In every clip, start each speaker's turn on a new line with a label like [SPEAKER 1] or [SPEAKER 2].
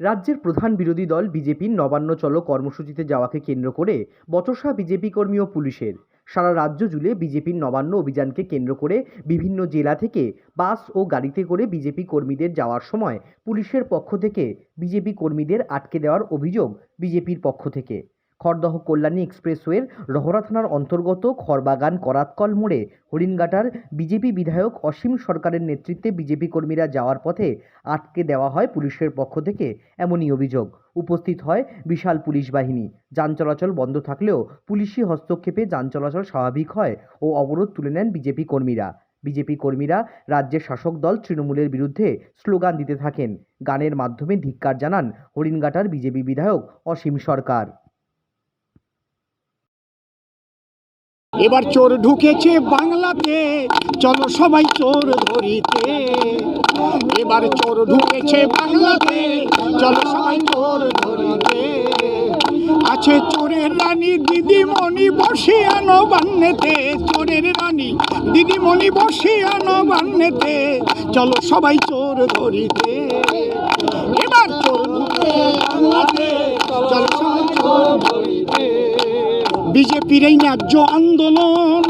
[SPEAKER 1] রাজ্যের প্রধান বিরোধী দল বিজেপির নবান্ন চলো কর্মসূচিতে যাওয়াকে কেন্দ্র করে বচসা বিজেপি কর্মী ও পুলিশের। সারা রাজ্য জুড়ে বিজেপির নবান্ন অভিযানকে কেন্দ্র করে বিভিন্ন জেলা থেকে বাস ও গাড়িতে করে বিজেপি কর্মীদের যাওয়ার সময় পুলিশের পক্ষ থেকে বিজেপি কর্মীদের আটকে দেওয়ার অভিযোগ বিজেপির পক্ষ থেকে। খড়দহ কল্যাণী এক্সপ্রেসওয়ের রহরা থানার অন্তর্গত খড়বাগান করাতকল মোড়ে হরিণঘাটার বিজেপি বিধায়ক অসীম সরকারের নেতৃত্বে বিজেপি কর্মীরা যাওয়ার পথে আটকে দেওয়া হয় পুলিশের পক্ষ থেকে এমনই অভিযোগ। উপস্থিত হয় বিশাল পুলিশ বাহিনী। যান চলাচল বন্ধ থাকলেও পুলিশি হস্তক্ষেপে যান চলাচল স্বাভাবিক হয় ও অবরোধ তুলে নেন বিজেপি কর্মীরা। বিজেপি কর্মীরা রাজ্যের শাসক দল তৃণমূলের বিরুদ্ধে স্লোগান দিতে থাকেন। গানের মাধ্যমে ধিক্কার জানান হরিণঘাটার বিজেপি বিধায়ক অসীম সরকার।
[SPEAKER 2] এবার চোর ঢুকেছে বাংলাতে। চলো সবাই চোর ধরিতে। এবার চোর ঢুকেছে বাংলাতে। চলো সবাই চোর ধরিতে। আছে চোরের রানী, দিদিমণি বসিয়ানো বান্নেতে। চোরের রানী, দিদিমণি বসিয়ানো বান্নেতে। চলো সবাই চোর ধরিতে। এবার চোর ঢুকে বাংলাতে। চলো সবাই চোর এই ন্যায্য আন্দোলন,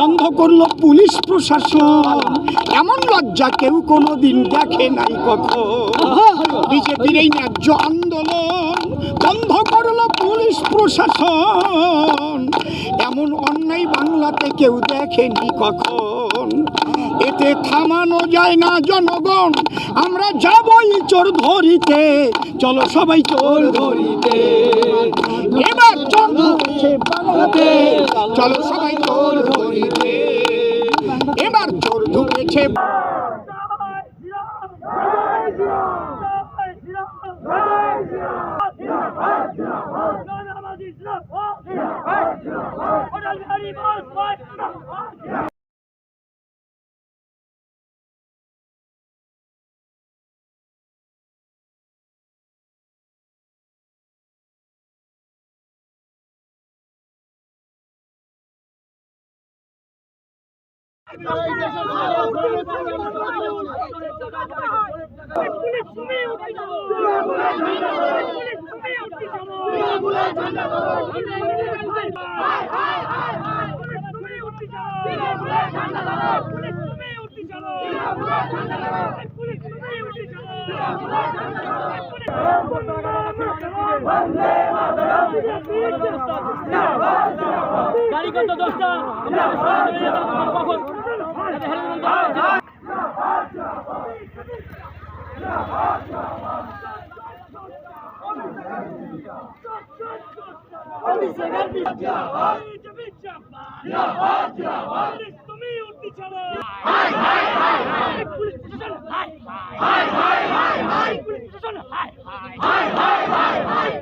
[SPEAKER 2] বন্ধ করল পুলিশ প্রশাসন। এমন লজ্জা কেউ কোনো দিন দেখে নাই কখন। বিজেপির এই ন্যায্য আন্দোলন, বন্ধ করল পুলিশ প্রশাসন। এমন অন্যায় বাংলাতে কেউ দেখেনি কখন। এতে থামানো যায় না জনগণ। আমরা যাবই চোর ধরিতে। চলো সবাই চোর ধরিতে। চলো সবাই এবার চোর ঢুকেছে
[SPEAKER 3] Yeah. পুলিশ তুমি উঠি যাও পুলিশ তুমি উঠি যাও হাই হাই হাই হাই পুলিশ তুমি উঠি যাও পুলিশ তুমি উঠি যাও পুলিশ তুমি উঠি
[SPEAKER 4] গাড়ি কত দশটা?
[SPEAKER 3] পুলিশ স্টেশন হাই হাই হাই হাই হাই পুলিশ স্টেশন হাই হাই হাই হাই হাই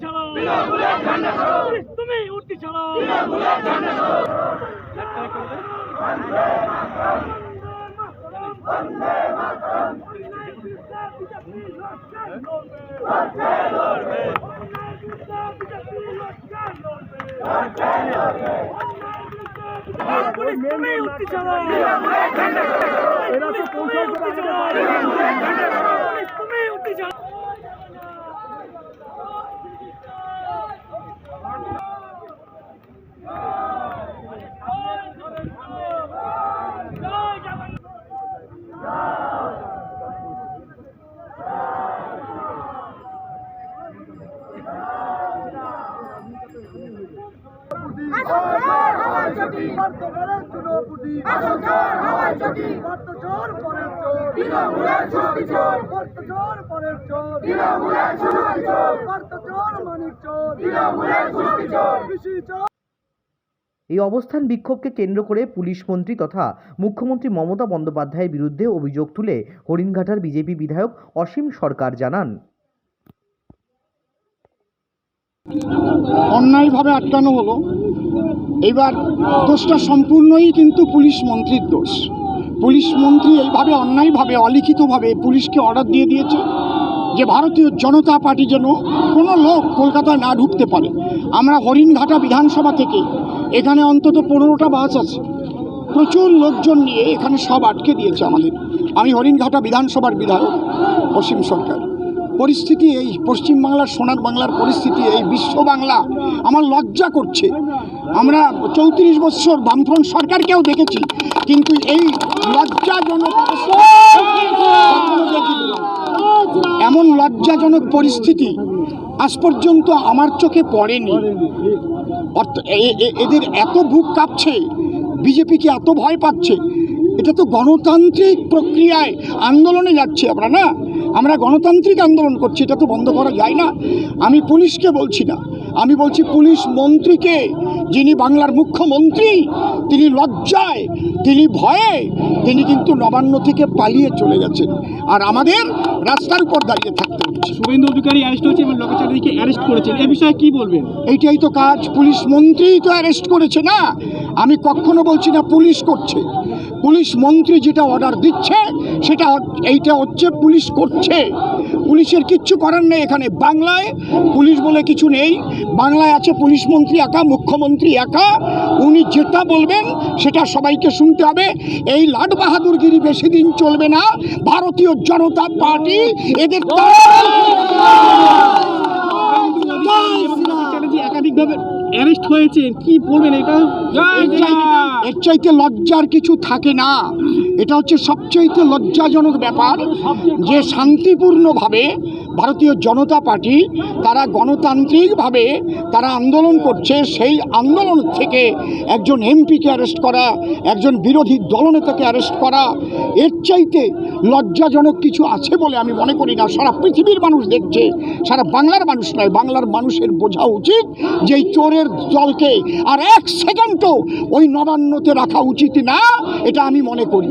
[SPEAKER 3] উঠি চলো বিনামূল্যে ঝান্ডা পুলিশ তুমি উঠি চলো বিনামূল্যে ঝান্ডা ধরো বন্দে মাতরম। লড়ছে লড়বে পুলিশ তুমি উঠি চলো এরা তো কৌশল করে পুলিশ তুমি উঠি চলো
[SPEAKER 1] এই অবস্থান বিক্ষোভকে কেন্দ্র করে পুলিশ মন্ত্রী তথা মুখ্যমন্ত্রী মমতা বন্দ্যোপাধ্যায়ের বিরুদ্ধে অভিযোগ তুলে হরিণঘাটার বিজেপি বিধায়ক অসীম সরকার জানান।
[SPEAKER 2] অন্যায়ভাবে আটকানো হলো। এবার দোষটা সম্পূর্ণই কিন্তু পুলিশ মন্ত্রীর দোষ। পুলিশ মন্ত্রী এইভাবে অন্যায়ভাবে, অলিখিতভাবে পুলিশকে অর্ডার দিয়ে দিয়েছে যে ভারতীয় জনতা পার্টি যেন কোনো লোক কলকাতায় না ঢুকতে পারে। আমরা হরিণঘাটা বিধানসভা থেকে এখানে অন্তত পনেরোটা বাস আছে। প্রচুর লোকজন নিয়ে এখানে সব আটকে দিয়েছে আমাদের। আমি হরিণঘাটা বিধানসভার বিধায়ক, অসীম সরকার। পরিস্থিতি এই পশ্চিমবাংলার সোনার বাংলার পরিস্থিতি, এই বিশ্ব বাংলা আমার লজ্জা করছে আমরা চৌত্রিশ বছর বামফ্রন্ট সরকারকেও দেখেছি, কিন্তু এই লজ্জাজনক। এমন লজ্জাজনক পরিস্থিতি আজ পর্যন্ত আমার চোখে পড়েনি এদের এত বুক কাঁপছে বিজেপিকে এত ভয় পাচ্ছে, এটা তো গণতান্ত্রিক প্রক্রিয়ায় আন্দোলনে যাচ্ছি আমরা না আমরা গণতান্ত্রিক আন্দোলন করছি, এটা তো বন্ধ করা যায় না। আমি পুলিশকে বলছি না। আমি বলছি পুলিশ মন্ত্রীকে যিনি বাংলার মুখ্যমন্ত্রী তিনি লজ্জায় তিনি ভয়ে তিনি কিন্তু নবান্ন থেকে পালিয়ে চলে গেছেন। আর আমাদের রাস্তার উপর দাঁড়িয়ে থাকতে হচ্ছে।
[SPEAKER 5] শুভেন্দু অধিকারী অ্যারেস্ট হয়েছে এবং লোকাচারীকে অ্যারেস্ট করেছেন। এ বিষয়ে কি বলবেন?
[SPEAKER 2] এইটাই তো কাজ। পুলিশ মন্ত্রী তো অ্যারেস্ট করেছে না। আমি কখনো বলছি না পুলিশ করছে। পুলিশ মন্ত্রী যেটা অর্ডার দিচ্ছে সেটা এইটা হচ্ছে পুলিশ করছে। পুলিশের কিচ্ছু করার নেই এখানে। বাংলায় পুলিশ বলে কিছু নেই। বাংলায় আছে পুলিশ মন্ত্রী একা মুখ্যমন্ত্রী একা উনি যেটা বলবেন সেটা সবাইকে শুনতে হবে। এই লাট বাহাদুরগিরি বেশি দিন চলবে না। ভারতীয় জনতা পার্টি এদের
[SPEAKER 5] একাধিকভাবে অ্যারেস্ট হয়েছে। কি বলবেন এটা?
[SPEAKER 2] চাইতে- এর চাইতে লজ্জার কিছু থাকে না। এটা হচ্ছে সবচাইতে লজ্জাজনক ব্যাপার যে শান্তিপূর্ণভাবে ভারতীয় জনতা পার্টি, তারা গণতান্ত্রিকভাবে তারা আন্দোলন করছে, সেই আন্দোলন থেকে একজন এমপিকে অ্যারেস্ট করা, একজন বিরোধী দলনেতাকে অ্যারেস্ট করা, এর চাইতে লজ্জাজনক কিছু আছে বলে আমি মনে করি না। সারা পৃথিবীর মানুষ দেখছে, সারা বাংলার মানুষ নয়, বাংলার মানুষের বোঝা উচিত যে এই চোরের দলকে আর এক সেকেন্ডও ওই নবান্নতে রাখা উচিত না, এটা আমি মনে করি।